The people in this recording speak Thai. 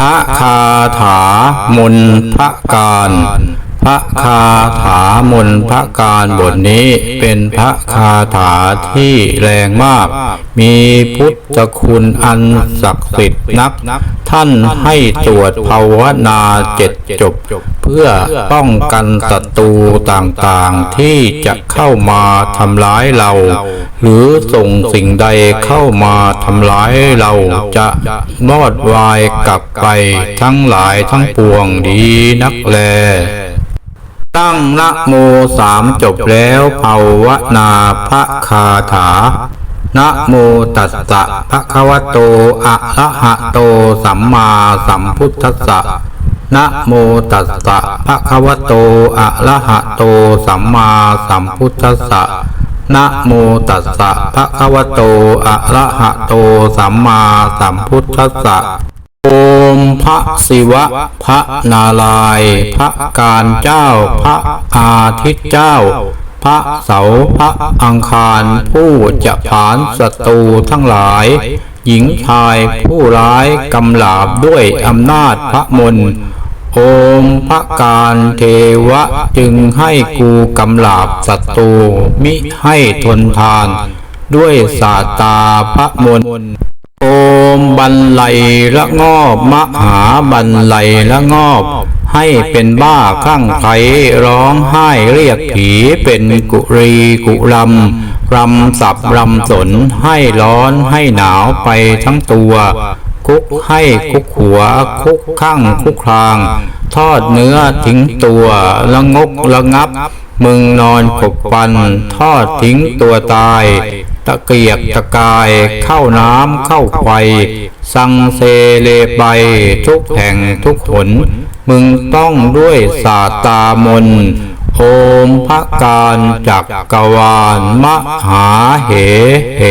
พระคาถามนพระการพระคาถามนพระการบทนี้เป็นพระคาถาที่แรงมาก มีพุทธคุณอันศักดิ์สิทธิ์นัก ท่านให้ตรวจภาวนาเจ็ดจบ พื่อป้องกันศัตรูต่างๆที่จะเข้ามาทำร้ายเรา หรือส่งสิ่งใดเข้ามาทำร้ายเราจะมอดวายกลับไปทั้งหลายทั้งปวงดีนักแลตั้งนะโมสามจบแล้วภาวนาพระคาถานะโมตัสสะภะคะวะโต อะระหะโต สัมมาสัมพุทธัสสะ นะโมตัสสะภะคะวะโต อะระหะโต สัมมาสัมพุทธัสสะนะโมตัสสะภะคะวะโต อะระหะโต สัมมาสัมพุทธัสสะโอมพระศิวะ พระนารายพระการเจ้า พระอาทิตย์เจ้า พระเสาพระอังคารผู้จะผานศัตรูทั้งหลาย หญิงชายผู้ร้ายกำลาบด้วยอำนาจพระมนต์ โอมพระการเทวะจึงให้กูกำลาบศัตรูมิให้ทนทาน ด้วยสาตาพระมนต์โอมบันไลละงอบมหาบันไลละงอบ ให้เป็นบ้าคลั่งไคล้ร้องไห้เรียกผีเป็นกุรีกุลำรำสับรำสนให้ร้อนให้หนาวไปทั้งตัว คุกให้คุกหัว คุกข้างคุกคลาง ทอดเนื้อทิ้งตัวละงกละงับ มึงนอนขบฟัน ทอดทิ้งตัวตาย ตะเกียกตะกาย เข้าน้ำเข้าไฟ สังเซเลไปทุกแห่งทุกหน มึงต้องด้วยสาตามนโอมพระการจักกวาลมหาเหเห